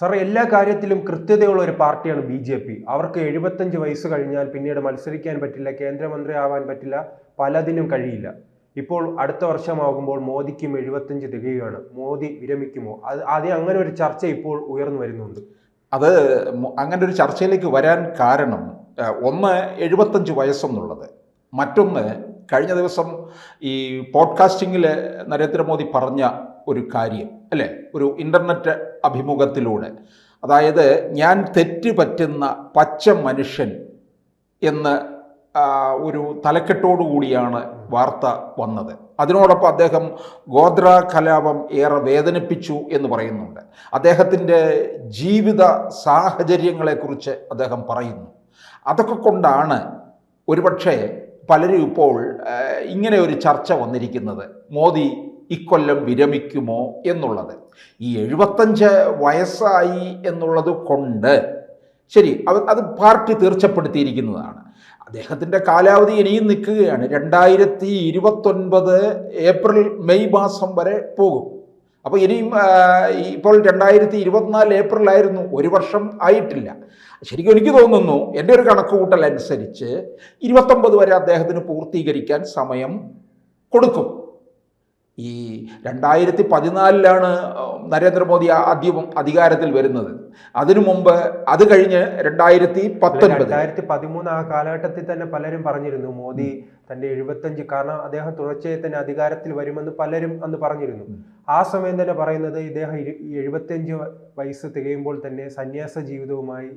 സാറേ എല്ലാ കാര്യത്തിലും കൃത്യതയുള്ള ഒരു പാർട്ടിയാണ് ബി ജെ പി. അവർക്ക് എഴുപത്തഞ്ച് വയസ്സ് കഴിഞ്ഞാൽ പിന്നീട് മത്സരിക്കാൻ പറ്റില്ല കേന്ദ്രമന്ത്രി ആവാൻ പറ്റില്ല പലതിനും കഴിയില്ല. ഇപ്പോൾ അടുത്ത വർഷമാകുമ്പോൾ മോദിക്കും എഴുപത്തഞ്ച് തികയുകയാണ്. മോദി വിരമിക്കുമോ? അത് ആദ്യം അങ്ങനെ ഒരു ചർച്ച ഇപ്പോൾ ഉയർന്നു വരുന്നുണ്ട്. അത് അങ്ങനെ ഒരു ചർച്ചയിലേക്ക് വരാൻ കാരണം ഒന്ന് എഴുപത്തഞ്ച് വയസ്സെന്നുള്ളത്. മറ്റൊന്ന് കഴിഞ്ഞ ദിവസം ഈ പോഡ്കാസ്റ്റിങ്ങിൽ നരേന്ദ്രമോദി പറഞ്ഞ ഒരു കാര്യം. അല്ലേ? ഒരു ഇന്റർനെറ്റ് അഭിമുഖത്തിലൂടെ. അതായത് ഞാൻ തെറ്റ് പറ്റുന്ന പച്ച മനുഷ്യൻ എന്ന് ഒരു തലക്കെട്ടോടുകൂടിയാണ് വാർത്ത വന്നത്. അതിനോടൊപ്പം അദ്ദേഹം ഗോദ്ര കലാപം ഏറെ വേദനിപ്പിച്ചു എന്ന് പറയുന്നുണ്ട്. അദ്ദേഹത്തിന്റെ ജീവിത സാഹചര്യങ്ങളെക്കുറിച്ച് അദ്ദേഹം പറയുന്നു. അതൊക്കെ കൊണ്ടാണ് ഒരുപക്ഷെ പലരും ഇപ്പോൾ ഇങ്ങനെ ഒരു ചർച്ച വന്നിരിക്കുന്നത്. മോദി ഇക്കൊല്ലം വിരമിക്കുമോ എന്നുള്ളത്. ഈ എഴുപത്തഞ്ച് വയസ്സായി എന്നുള്ളത് കൊണ്ട് ശരി അത് പാർട്ടി തീർച്ചപ്പെടുത്തിയിരിക്കുന്നതാണ്. അദ്ദേഹത്തിന്റെ കാലാവധി ഇനിയും നിൽക്കുകയാണ്. രണ്ടായിരത്തി ഇരുപത്തൊൻപത് ഏപ്രിൽ മെയ് മാസം വരെ പോകും. അപ്പോൾ ഇനിയും ഇപ്പോൾ രണ്ടായിരത്തി ഇരുപത്തിനാല് ഏപ്രിലായിരുന്നു ഒരു വർഷം ആയിട്ടില്ല. ശരിക്കും എനിക്ക് തോന്നുന്നു എന്റെ ഒരു കണക്കുകൂട്ടൽ അനുസരിച്ച് ഇരുപത്തൊമ്പത് വരെ അദ്ദേഹത്തിന് പൂർത്തീകരിക്കാൻ സമയം കൊടുക്കും. ഈ രണ്ടായിരത്തി പതിനാലിലാണ് നരേന്ദ്രമോദി ആദ്യം അധികാരത്തിൽ വരുന്നത്. അതിനു മുമ്പ് അത് കഴിഞ്ഞ് രണ്ടായിരത്തി പത്തൊൻപത് രണ്ടായിരത്തി പതിമൂന്ന് ആ കാലഘട്ടത്തിൽ തന്നെ പലരും പറഞ്ഞിരുന്നു മോദി തന്റെ എഴുപത്തഞ്ച് കാരണം അദ്ദേഹം തുടർച്ചയായി തന്നെ അധികാരത്തിൽ വരുമെന്ന് പലരും അന്ന് പറഞ്ഞിരുന്നു. ആ സമയം തന്നെ പറയുന്നത് ഇദ്ദേഹം എഴുപത്തഞ്ച് വയസ്സ് തികയുമ്പോൾ തന്നെ സന്യാസ ജീവിതവുമായി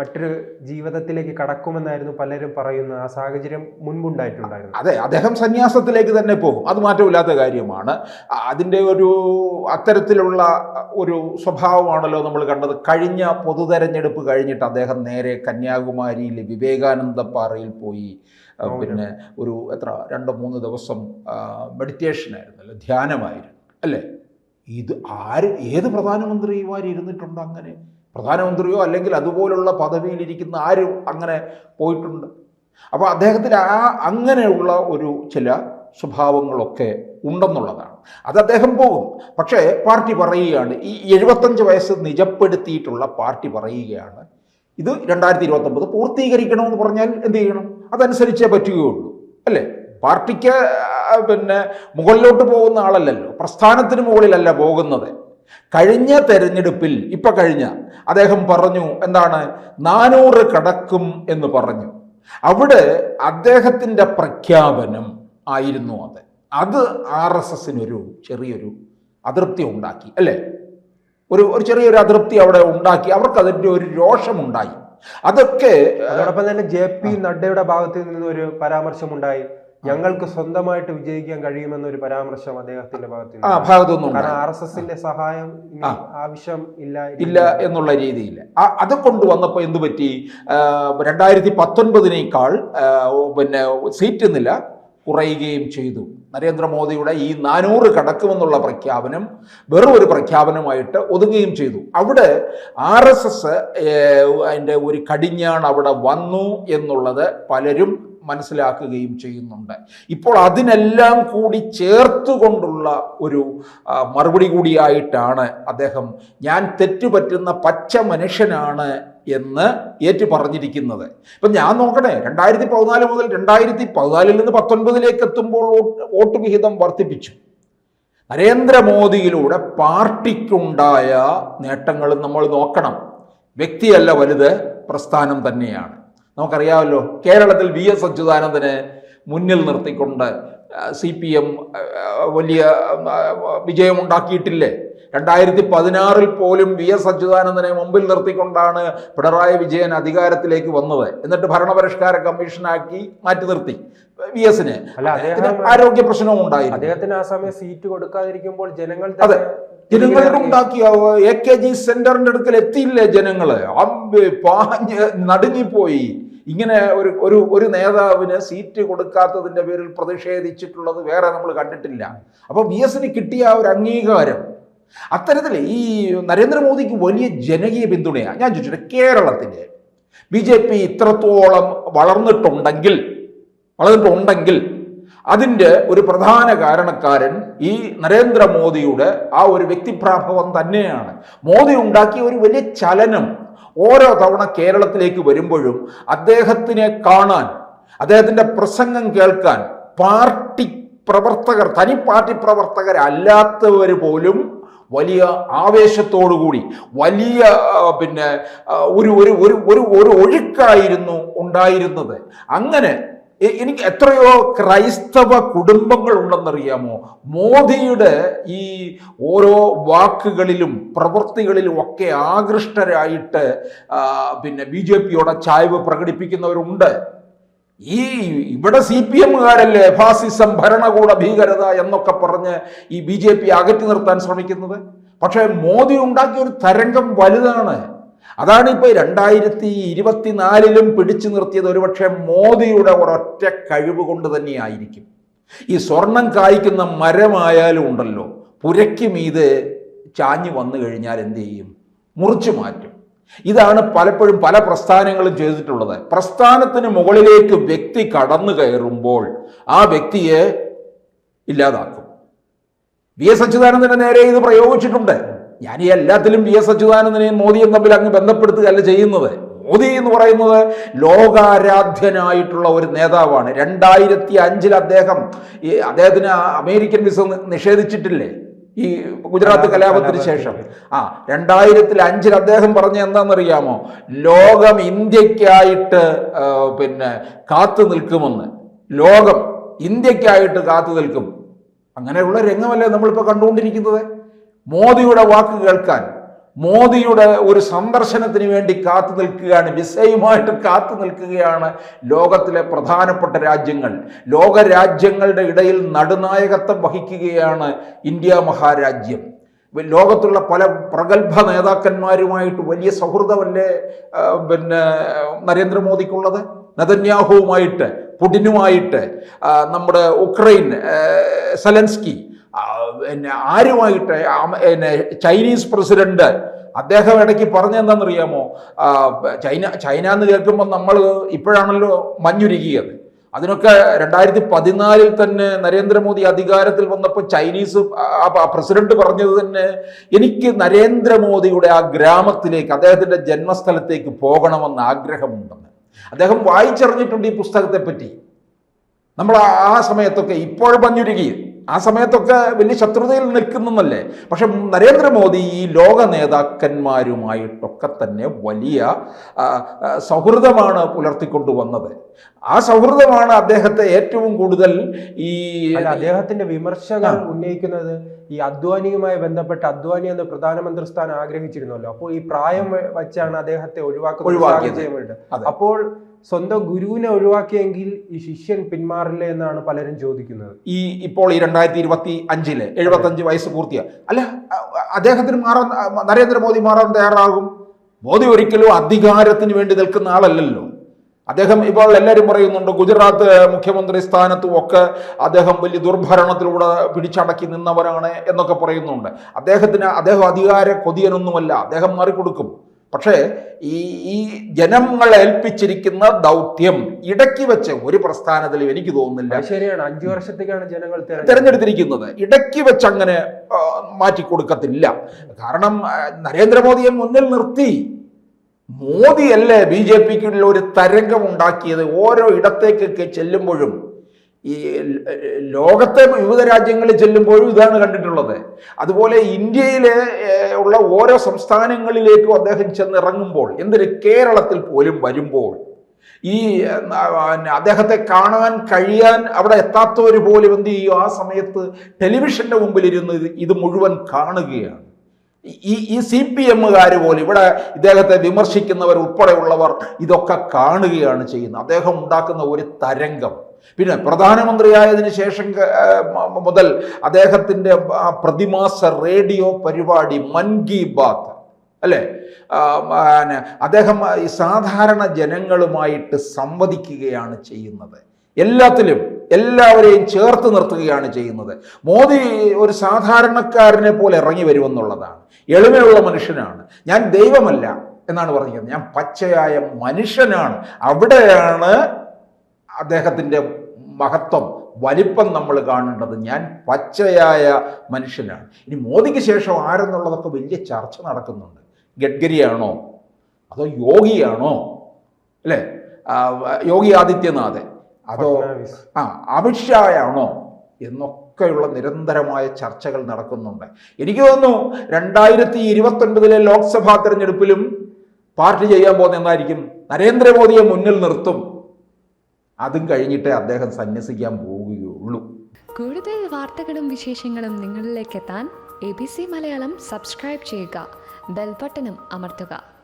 മറ്റൊരു ജീവിതത്തിലേക്ക് കടക്കുമെന്നായിരുന്നു പലരും പറയുന്നത് ആ സാഹചര്യം മുൻപുണ്ടായിട്ടുണ്ടായിരുന്നു. അതെ അദ്ദേഹം സന്യാസത്തിലേക്ക് തന്നെ പോകും. അത് മാറ്റമില്ലാത്ത കാര്യമാണ്. അതിന്റെ ഒരു അത്തരത്തിലുള്ള ഒരു സ്വഭാവമാണല്ലോ നമ്മൾ കണ്ടത്. കഴിഞ്ഞ പൊതു തെരഞ്ഞെടുപ്പ് കഴിഞ്ഞിട്ട് അദ്ദേഹം നേരെ കന്യാകുമാരിയിൽ വിവേകാനന്ദ പാറയിൽ പോയി പിന്നെ ഒരു എത്ര രണ്ടോ മൂന്ന് ദിവസം മെഡിറ്റേഷനായിരുന്നു അല്ലെ? ധ്യാനമായിരുന്നു അല്ലേ? ഇത് ആര് ഏത് പ്രധാനമന്ത്രിമാർ ഇരുന്നിട്ടുണ്ട് അങ്ങനെ? പ്രധാനമന്ത്രിയോ അല്ലെങ്കിൽ അതുപോലുള്ള പദവിയിലിരിക്കുന്ന ആരും അങ്ങനെ പോയിട്ടുണ്ട്. അപ്പോൾ അദ്ദേഹത്തിൽ ആ അങ്ങനെയുള്ള ഒരു ചില സ്വഭാവങ്ങളൊക്കെ ഉണ്ടെന്നുള്ളതാണ്. അത് അദ്ദേഹം പോകും. പക്ഷേ പാർട്ടി പറയുകയാണ് ഈ എഴുപത്തഞ്ച് വയസ്സ് നിജപ്പെടുത്തിയിട്ടുള്ള പാർട്ടി പറയുകയാണ് ഇത് രണ്ടായിരത്തി ഇരുപത്തൊമ്പത് പൂർത്തീകരിക്കണമെന്ന് പറഞ്ഞാൽ എന്ത് ചെയ്യണം? അതനുസരിച്ചേ പറ്റുകയുള്ളൂ. അല്ലേ? പാർട്ടിക്ക് പിന്നെ മുകളിലോട്ട് പോകുന്ന ആളല്ലല്ലോ. പ്രസ്ഥാനത്തിന് മുകളിലല്ല പോകുന്നത്. കഴിഞ്ഞ തെരഞ്ഞെടുപ്പിൽ ഇപ്പൊ കഴിഞ്ഞ അദ്ദേഹം പറഞ്ഞു എന്താണ്? നാനൂറ് കടക്കും എന്ന് പറഞ്ഞു. അവിടെ അദ്ദേഹത്തിന്റെ പ്രഖ്യാപനം ആയിരുന്നു അത്. അത് ആർ എസ് എസിനൊരു ചെറിയൊരു അതൃപ്തി ഉണ്ടാക്കി അല്ലേ? ഒരു ഒരു ചെറിയൊരു അതൃപ്തി അവിടെ ഉണ്ടാക്കി. അവർക്ക് അതിന്റെ ഒരു രോഷമുണ്ടായി. അതൊക്കെ അതോടൊപ്പം തന്നെ ജെ പി നഡ്ഡയുടെ ഭാഗത്ത് നിന്ന് ഒരു പരാമർശമുണ്ടായി. ഞങ്ങൾക്ക് സ്വന്തമായിട്ട് വിജയിക്കാൻ കഴിയുമെന്ന ഒരു പരാമർശം അദ്ദേഹത്തിന്റെ ഭാഗത്ത് ആ ആർ എസ് എസിന്റെ സഹായം. ആവശ്യം ഇല്ല ഇല്ല എന്നുള്ള രീതിയിൽ അത് കൊണ്ടുവന്നപ്പോൾ എന്ത് പറ്റി? രണ്ടായിരത്തി പത്തൊൻപതിനേക്കാൾ പിന്നെ സീറ്റ് നില കുറയുകയും ചെയ്തു. നരേന്ദ്രമോദിയുടെ ഈ നാനൂറ് കടക്കുമെന്നുള്ള പ്രഖ്യാപനം വെറും ഒരു പ്രഖ്യാപനമായിട്ട് ഒതുങ്ങുകയും ചെയ്തു. അവിടെ ആർ എസ് എസ് അതിന്റെ ഒരു കടിഞ്ഞാണ് അവിടെ വന്നു എന്നുള്ളത് പലരും മനസ്സിലാക്കുകയും ചെയ്യുന്നുണ്ട്. ഇപ്പോൾ അതിനെല്ലാം കൂടി ചേർത്തുകൊണ്ടുള്ള ഒരു മറുപടി കൂടിയായിട്ടാണ് അദ്ദേഹം ഞാൻ തെറ്റുപറ്റുന്ന പച്ച മനുഷ്യനാണ് എന്ന് ഏറ്റു പറഞ്ഞിരിക്കുന്നത് ഇപ്പം ഞാൻ നോക്കണേ രണ്ടായിരത്തി പതിനാല് മുതൽ രണ്ടായിരത്തി പതിനാലിൽ നിന്ന് പത്തൊൻപതിലേക്ക് എത്തുമ്പോൾ വോട്ട് വിഹിതം വർദ്ധിപ്പിച്ചു. നരേന്ദ്രമോദിയിലൂടെ പാർട്ടിക്കുണ്ടായ നേട്ടങ്ങളും നമ്മൾ നോക്കണം. വ്യക്തിയല്ല വലുത് പ്രസ്ഥാനം തന്നെയാണ്. നമുക്കറിയാമല്ലോ കേരളത്തിൽ വി എസ് അച്യുതാനന്ദനെ മുന്നിൽ നിർത്തിക്കൊണ്ട് സി പി എം വലിയ വിജയമുണ്ടാക്കിയിട്ടില്ലേ? രണ്ടായിരത്തി പതിനാറിൽ പോലും വി എസ് അച്യുതാനന്ദനെ മുമ്പിൽ നിർത്തിക്കൊണ്ടാണ് പിണറായി വിജയൻ അധികാരത്തിലേക്ക് വന്നത്. എന്നിട്ട് ഭരണപരിഷ്കാര കമ്മീഷനാക്കി മാറ്റി നിർത്തി വി എസിന്. ആരോഗ്യ പ്രശ്നവും ഉണ്ടായിരുന്നു. അദ്ദേഹത്തിന് ആ സമയം സീറ്റ് കൊടുക്കാതിരിക്കുമ്പോൾ ജനങ്ങൾ അതെ. ജനങ്ങളുടെ ഉണ്ടാക്കിയ എ കെ ജി സെന്ററിന്റെ അടുക്കൽ എത്തിയില്ലേ ജനങ്ങൾ? നടുങ്ങിപ്പോയി. ഇങ്ങനെ ഒരു ഒരു ഒരു നേതാവിന് സീറ്റ് കൊടുക്കാത്തതിന്റെ പേരിൽ പ്രതിഷേധിച്ചിട്ടുള്ളത് വേറെ നമ്മൾ കണ്ടിട്ടില്ല. അപ്പോൾ വി എസിന് കിട്ടിയ ഒരു അംഗീകാരം അത്തരത്തിൽ ഈ നരേന്ദ്രമോദിക്ക് വലിയ ജനകീയ പിന്തുണയാണ്. ഞാൻ ചോദിച്ചിട്ട് കേരളത്തിന്റെ ബി ജെ പി ഇത്രത്തോളം വളർന്നിട്ടുണ്ടെങ്കിൽ വളർന്നിട്ടുണ്ടെങ്കിൽ അതിന്റെ ഒരു പ്രധാന കാരണക്കാരൻ ഈ നരേന്ദ്രമോദിയുടെ ആ ഒരു വ്യക്തിപ്രാഭവം തന്നെയാണ്. മോദി ഉണ്ടാക്കിയ ഒരു വലിയ ചലനം ഓരോ തവണ കേരളത്തിലേക്ക് വരുമ്പോഴും അദ്ദേഹത്തിനെ കാണാൻ അദ്ദേഹത്തിന്റെ പ്രസംഗം കേൾക്കാൻ പാർട്ടി പ്രവർത്തകർ തനി പാർട്ടി പ്രവർത്തകരല്ലാത്തവർ പോലും വലിയ ആവേശത്തോടുകൂടി വലിയ പിന്നെ ഒരു ഒരു ഒരു ഒരു ഒഴുക്കായിരുന്നു ഉണ്ടായിരുന്നത്. അങ്ങനെ എനിക്ക് എത്രയോ ക്രൈസ്തവ കുടുംബങ്ങൾ ഉണ്ടെന്നറിയാമോ? മോദിയുടെ ഈ ഓരോ വാക്കുകളിലും പ്രവൃത്തികളിലും ഒക്കെ ആകൃഷ്ടരായിട്ട് പിന്നെ ബി ജെ പിയോടെ ചായ്വ് പ്രകടിപ്പിക്കുന്നവരുണ്ട്. ഈ ഇവിടെ സി പി എമ്മുകാരല്ലേ ഫാസിസം ഭരണകൂട ഭീകരത എന്നൊക്കെ പറഞ്ഞ് ഈ ബി ജെ പി അകറ്റി നിർത്താൻ ശ്രമിക്കുന്നത്? പക്ഷേ മോദി ഉണ്ടാക്കിയ ഒരു തരംഗം വലുതാണ്. അതാണ് ഇപ്പൊ രണ്ടായിരത്തി ഇരുപത്തിനാലിലും പിടിച്ചു നിർത്തിയത് ഒരുപക്ഷെ മോദിയുടെ ഒരൊറ്റ കഴിവ് കൊണ്ട് തന്നെയായിരിക്കും. ഈ സ്വർണം കായ്ക്കുന്ന മരമായാലും ഉണ്ടല്ലോ പുരയ്ക്ക് മീത് ചാഞ്ഞു വന്നു കഴിഞ്ഞാൽ എന്ത് ചെയ്യും? മുറിച്ചു മാറ്റും. ഇതാണ് പലപ്പോഴും പല പ്രസ്ഥാനങ്ങളും ചെയ്തിട്ടുള്ളത്. പ്രസ്ഥാനത്തിന് മുകളിലേക്ക് വ്യക്തി കടന്നു കയറുമ്പോൾ ആ വ്യക്തിയെ ഇല്ലാതാക്കും. വി എസ് അച്യുതാനന്ദന്റെ നേരെ ഇത് പ്രയോഗിച്ചിട്ടുണ്ട്. ഞാൻ ഈ എല്ലാത്തിലും വി എസ് അച്യുതാനന്ദനെയും മോദിയും തമ്മിൽ അങ്ങ് ബന്ധപ്പെടുത്തുകയല്ല ചെയ്യുന്നത്. മോദി എന്ന് പറയുന്നത് ലോകാരാധ്യനായിട്ടുള്ള ഒരു നേതാവാണ്. രണ്ടായിരത്തി അഞ്ചിൽ അദ്ദേഹം ഈ അദ്ദേഹത്തിന് അമേരിക്കൻ വിസ നിഷേധിച്ചിട്ടില്ലേ? ഈ ഗുജറാത്ത് കലാപത്തിന് ശേഷം. ആ രണ്ടായിരത്തിൽ അഞ്ചിൽ അദ്ദേഹം പറഞ്ഞ എന്താണെന്നറിയാമോ ലോകം ഇന്ത്യക്കായിട്ട് പിന്നെ കാത്തു നിൽക്കുമെന്ന്. ലോകം ഇന്ത്യക്കായിട്ട് കാത്തു നിൽക്കും. അങ്ങനെയുള്ള രംഗമല്ലേ നമ്മളിപ്പോൾ കണ്ടുകൊണ്ടിരിക്കുന്നത്? മോദിയുടെ വാക്ക് കേൾക്കാൻ മോദിയുടെ ഒരു സന്ദർശനത്തിന് വേണ്ടി കാത്തു നിൽക്കുകയാണ് വിസയുമായിട്ട് കാത്തു നിൽക്കുകയാണ് ലോകത്തിലെ പ്രധാനപ്പെട്ട രാജ്യങ്ങൾ. ലോക രാജ്യങ്ങളുടെ ഇടയിൽ നടുനായകത്വം വഹിക്കുകയാണ് ഇന്ത്യ മഹാരാജ്യം. ലോകത്തുള്ള പല പ്രഗത്ഭ നേതാക്കന്മാരുമായിട്ട് വലിയ സൗഹൃദമല്ലേ പിന്നെ നരേന്ദ്രമോദിക്കുള്ളത്? നതന്യാഹുവുമായിട്ട് പുടിനുമായിട്ട് നമ്മുടെ ഉക്രൈൻ സലൻസ്കി പിന്നെ ആരുമായിട്ട് പിന്നെ ചൈനീസ് പ്രസിഡന്റ് അദ്ദേഹം ഇടയ്ക്ക് പറഞ്ഞെന്താണെന്നറിയാമോ? ചൈന ചൈന എന്ന് കേൾക്കുമ്പോൾ നമ്മൾ ഇപ്പോഴാണല്ലോ മഞ്ഞുരുകിയത്. അതിനൊക്കെ രണ്ടായിരത്തി പതിനാലിൽ തന്നെ നരേന്ദ്രമോദി അധികാരത്തിൽ വന്നപ്പോൾ ചൈനീസ് പ്രസിഡന്റ് പറഞ്ഞത് തന്നെ എനിക്ക് നരേന്ദ്രമോദിയുടെ ആ ഗ്രാമത്തിലേക്ക് അദ്ദേഹത്തിന്റെ ജന്മസ്ഥലത്തേക്ക് പോകണമെന്ന് ആഗ്രഹമുണ്ടെന്ന്. അദ്ദേഹം വായിച്ചറിഞ്ഞിട്ടുണ്ട് ഈ പുസ്തകത്തെ പറ്റി നമ്മൾ ആ- സമയത്തൊക്കെ ഇപ്പോഴും പഞ്ഞുരുകി ആ സമയത്തൊക്കെ വലിയ ശത്രുതയിൽ നിൽക്കുന്നല്ലേ പക്ഷെ നരേന്ദ്രമോദി ഈ ലോക നേതാക്കന്മാരുമായിട്ടൊക്കെ തന്നെ വലിയ സൗഹൃദമാണ് പുലർത്തിക്കൊണ്ടു വന്നത് ആ സൗഹൃദമാണ് അദ്ദേഹത്തെ ഏറ്റവും കൂടുതൽ ഈ അദ്ദേഹത്തിന്റെ വിമർശകൾ ഉന്നയിക്കുന്നത് ഈ അദ്വാനിയുമായി ബന്ധപ്പെട്ട് അദ്വാനി എന്ന പ്രധാനമന്ത്രി സ്ഥാനം ആഗ്രഹിച്ചിരുന്നല്ലോ. അപ്പോൾ ഈ പ്രായം വച്ചാണ് അദ്ദേഹത്തെ ഒഴിവാക്കുന്നത് അപ്പോൾ സ്വന്തം ഗുരുവിനെ ഒഴിവാക്കിയെങ്കിൽ ഈ ശിഷ്യൻ പിന്മാറില്ല എന്നാണ് പലരും ചോദിക്കുന്നത്. ഈ ഇപ്പോൾ ഈ രണ്ടായിരത്തി ഇരുപത്തി അഞ്ചിൽ എഴുപത്തി അഞ്ച് വയസ്സ് പൂർത്തിയാ അല്ല അദ്ദേഹത്തിന് മാറാൻ നരേന്ദ്രമോദി മാറാൻ തയ്യാറാകും? മോദി ഒരിക്കലും അധികാരത്തിന് വേണ്ടി നിൽക്കുന്ന ആളല്ലല്ലോ. അദ്ദേഹം ഇപ്പോൾ എല്ലാവരും പറയുന്നുണ്ട് ഗുജറാത്ത് മുഖ്യമന്ത്രി സ്ഥാനത്തും ഒക്കെ അദ്ദേഹം വലിയ ദുർഭരണത്തിലൂടെ പിടിച്ചടക്കി നിന്നവരാണ് എന്നൊക്കെ പറയുന്നുണ്ട്. അദ്ദേഹത്തിന് അദ്ദേഹം അധികാര കൊതിയനൊന്നുമല്ല. അദ്ദേഹം മാറിക്കൊടുക്കും പക്ഷേ ഈ ഈ ജനങ്ങളെ ഏൽപ്പിച്ചിരിക്കുന്ന ദൗത്യം ഇടയ്ക്ക് വെച്ച് ഒരു പ്രസ്ഥാനത്തിലും എനിക്ക് തോന്നുന്നില്ല. ശരിയാണ്. അഞ്ചു വർഷത്തേക്കാണ് ജനങ്ങൾ തിരഞ്ഞെടുത്തിരിക്കുന്നത്. ഇടയ്ക്ക് വെച്ച് അങ്ങനെ മാറ്റി മാറ്റിക്കൊടുക്കത്തില്ല കാരണം നരേന്ദ്രമോദിയെ മുന്നിൽ നിർത്തി. മോദിയല്ലേ ബി ജെ പിക്കുള്ള ഒരു തരംഗം ഉണ്ടാക്കിയത്. ഓരോ ഇടത്തേക്കൊക്കെ ചെല്ലുമ്പോഴും ഈ ലോകത്തെ വിവിധ രാജ്യങ്ങളിൽ ചെല്ലുമ്പോഴും ഇതാണ് കണ്ടിട്ടുള്ളത്. അതുപോലെ ഇന്ത്യയിലെ ഉള്ള ഓരോ സംസ്ഥാനങ്ങളിലേക്കും അദ്ദേഹം ചെന്നിറങ്ങുമ്പോൾ എന്തിന് കേരളത്തിൽ പോലും വരുമ്പോൾ ഈ അദ്ദേഹത്തെ കാണാൻ കഴിയാൻ അവിടെ എത്താത്തവർ പോലും എന്ത് ചെയ്യും? ആ സമയത്ത് ടെലിവിഷന്റെ ഇത് ഇത് മുഴുവൻ കാണുകയാണ്. ഈ ഈ സി പി എമ്മുകാർ പോലും ഇവിടെ ഇദ്ദേഹത്തെ വിമർശിക്കുന്നവർ ഉൾപ്പെടെയുള്ളവർ ഇതൊക്കെ കാണുകയാണ് ചെയ്യുന്നത്. അദ്ദേഹം ഉണ്ടാക്കുന്ന ഒരു തരംഗം. പിന്നെ പ്രധാനമന്ത്രിയായതിന് ശേഷം മുതൽ അദ്ദേഹത്തിന്റെ പ്രതിമാസ റേഡിയോ പരിപാടി മൻ കി ബാത്ത് അല്ലേ? അദ്ദേഹം സാധാരണ ജനങ്ങളുമായിട്ട് സംവദിക്കുകയാണ് ചെയ്യുന്നത്. എല്ലാത്തിലും എല്ലാവരെയും ചേർത്ത് നിർത്തുകയാണ് ചെയ്യുന്നത്. മോദി ഒരു സാധാരണക്കാരനെ പോലെ ഇറങ്ങി വരുമെന്നുള്ളതാണ്. എളിമയുള്ള മനുഷ്യനാണ്. ഞാൻ ദൈവമല്ല എന്നാണ് പറഞ്ഞത് ഞാൻ പച്ചയായ മനുഷ്യനാണ്. അവിടെയാണ് അദ്ദേഹത്തിന്റെ മഹത്വം വലിപ്പം നമ്മൾ കാണേണ്ടത് ഞാൻ പച്ചയായ മനുഷ്യനാണ്. ഇനി മോദിക്ക് ശേഷം ആരെന്നുള്ളതൊക്കെ വലിയ ചർച്ച നടക്കുന്നുണ്ട്. ഗഡ്ഗരിയാണോ അതോ യോഗിയാണോ? അല്ലേ? യോഗി ആദിത്യനാഥ്. അതോ. ആ അമിത്ഷായാണോ? എന്നൊക്കെയുള്ള നിരന്തരമായ ചർച്ചകൾ നടക്കുന്നുണ്ട്. എനിക്ക് തോന്നുന്നു രണ്ടായിരത്തി ഇരുപത്തൊൻപതിലെ ലോക്സഭാ തെരഞ്ഞെടുപ്പിലും പാർട്ടി ചെയ്യാൻ പോകുന്ന എന്തായിരിക്കും നരേന്ദ്രമോദിയെ മുന്നിൽ നിർത്തും. അതും കഴിഞ്ഞിട്ടേ അദ്ദേഹം സന്യസിക്കാൻ പോവുകയുള്ളൂ. കൂടുതൽ വാർത്തകളും വിശേഷങ്ങളും നിങ്ങളിലേക്ക് എത്താൻ A B C Malayalam subscribe ചെയ്യുക. ബെൽബട്ടനും അമർത്തുക.